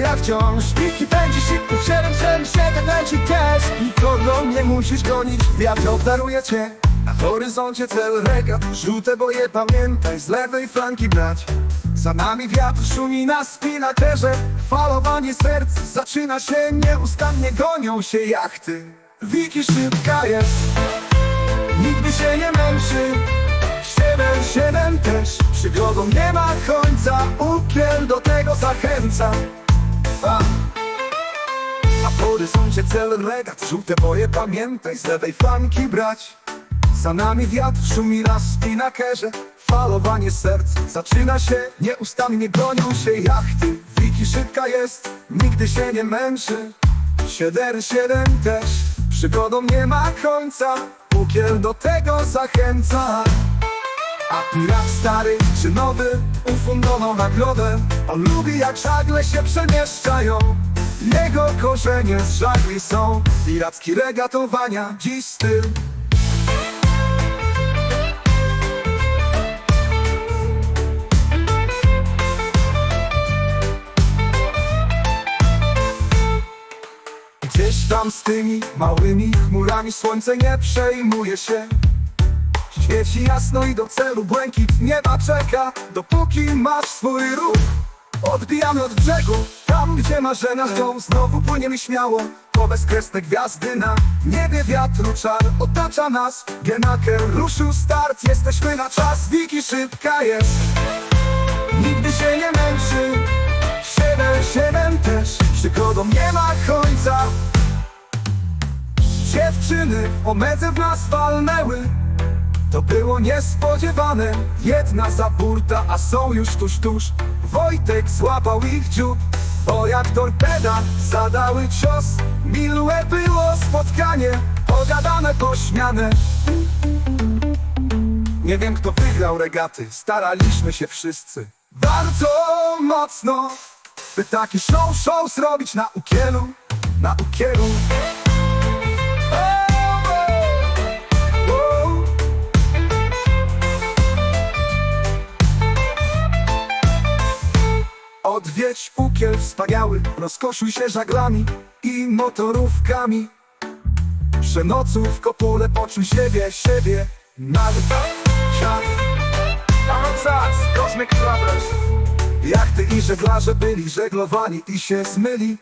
ja wciąż. Wiki będzie szybko, siedem, siedem, siedem, leci też. Nikogo nie musisz gonić, wiatr obdaruje cię. Na horyzoncie cel regat, żółte boje pamiętaj Z lewej flanki brać. Za nami wiatr szumi na spinakerze Falowanie serc zaczyna się Nieustannie gonią się jachty. Wiki szybka jest Nigdy się nie męczy. Siedem, siedem też Przygodą nie ma końca. Ukiel do tego zachęca A, A w horyzoncie cel regat Żółte boje pamiętaj Z lewej flanki brać. Za nami wiatr szumi na spinakerze Falowanie serc zaczyna się Nieustannie gonią się jachty. Wiki szybka jest Nigdy się nie męczy. Siedem, siedem też Przygodą nie ma końca Ukiel do tego zachęca a pirat stary czy nowy ufundował nagrodę? On lubi jak żagle się przemieszczają. Jego korzenie z żagli są Piracki regatowania, dziś styl. Gdzieś tam z tymi małymi chmurami Słońce nie przejmuje się Świeci jasno i do celu błękit nieba czeka. Dopóki masz swój ruch Odbijamy od brzegu. Tam gdzie marzenia żą Znowu płyniemy śmiało. Po bezkresne gwiazdy na niebie wiatru czar Otacza nas. Genaker ruszył start Jesteśmy na czas. Wiki szybka jest. Nigdy się nie męczy. Siedem, siedem też. Przygodą nie ma końca. Dziewczyny w omedze w nas walnęły to było niespodziewane. Jedna za burta, a są już tuż, tuż. Wojtek złapał ich dziób Bo jak torpeda zadały cios. Miłe było spotkanie Pogadane, pośmiane. Nie wiem kto wygrał regaty. Staraliśmy się wszyscy. Bardzo mocno By taki show, show zrobić na ukielu. Na ukielu Odwiedź ukiel wspaniały, rozkoszuj się żaglami i motorówkami. Przenocuj w kopule, poczuj siebie, siebie, nawet siad. Cosmic Travelers Jachty i żeglarze byli żeglowani i się zmyli